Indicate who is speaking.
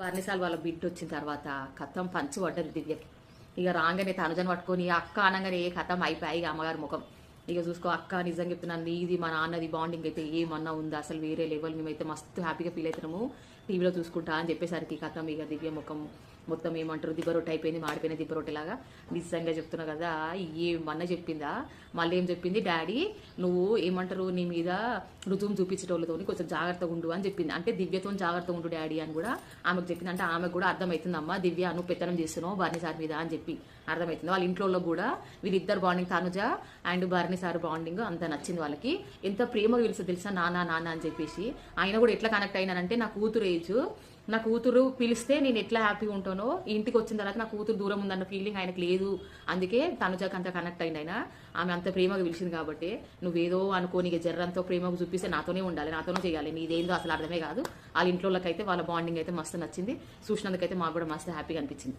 Speaker 1: వర్ణిసాల్ వాళ్ళ బిడ్డ వచ్చిన తర్వాత కథం పంచి పడ్డది దివ్యకి. ఇక రాగానే తనుజను పట్టుకొని అక్క అనగానే ఏ కథం అయిపోయి? ఇక అమ్మగారి ముఖం. ఇక చూసుకో అక్క నిజంగా చెప్తున్నాను నీది మా నాన్నది బాండింగ్ అయితే ఏమన్నా ఉందా? అసలు వేరే లెవెల్ మేమైతే మస్తు హ్యాపీగా ఫీల్ అవుతున్నాము. టీవీలో చూసుకుంటా అని చెప్పేసరికి కథం ఇక దివ్య ముఖం మొత్తం ఏమంటారు దిబ్బ రొట్టె అయిపోయింది మాడిపోయిన దిబ్బ రొట్టెలాగా నిజంగా చెప్తున్నా కదా ఏమన్నా చెప్పిందా? మళ్ళీ ఏం చెప్పింది? డాడీ నువ్వు ఏమంటారు నీ మీద రుజువు చూపించేటోళ్ళతో కొంచెం జాగ్రత్తగా ఉండు అని చెప్పింది. అంటే దివ్యతో జాగ్రత్తగా ఉండు డాడీ అని కూడా ఆమెకు చెప్పింది. అంటే ఆమెకు కూడా అర్థమవుతుందమ్మా దివ్య నువ్వు పెత్తనం చేస్తున్నావు భరణి సార్ మీద అని చెప్పి అర్థమవుతుంది. వాళ్ళ ఇంట్లో కూడా వీళ్ళిద్దరు bonding Tanuja and Bharani sir bonding అంత నచ్చింది వాళ్ళకి. ఎంత ప్రేమగా తెలుసు తెలుసా? నానా నాన్న అని చెప్పేసి. ఆయన కూడా ఎట్లా కనెక్ట్ అయినానంటే నా కూతురు ఏజ్ నా కూతురు పిలిస్తే నేను ఎట్లా హ్యాపీగా ఉంటానో ఇంటికి వచ్చిన తర్వాత నా కూతురు దూరం ఉందన్న ఫీలింగ్ ఆయనకు లేదు. అందుకే తనుజాకి అంత కనెక్ట్ అయింది ఆయన. ఆమె అంత ప్రేమగా పిలిచింది కాబట్టి నువ్వేదో అనుకోని నీకు జర్రంతో ప్రేమగా చూపిస్తే నాతోనే ఉండాలి నాతోనే చేయాలి. నీదేందో అసలు అర్థమే కాదు. వాళ్ళ ఇంట్లో వాళ్ళ బాండింగ్ అయితే మస్తు నచ్చింది. చూసినందుకైతే మాకు కూడా మస్తు హ్యాపీగా అనిపించింది.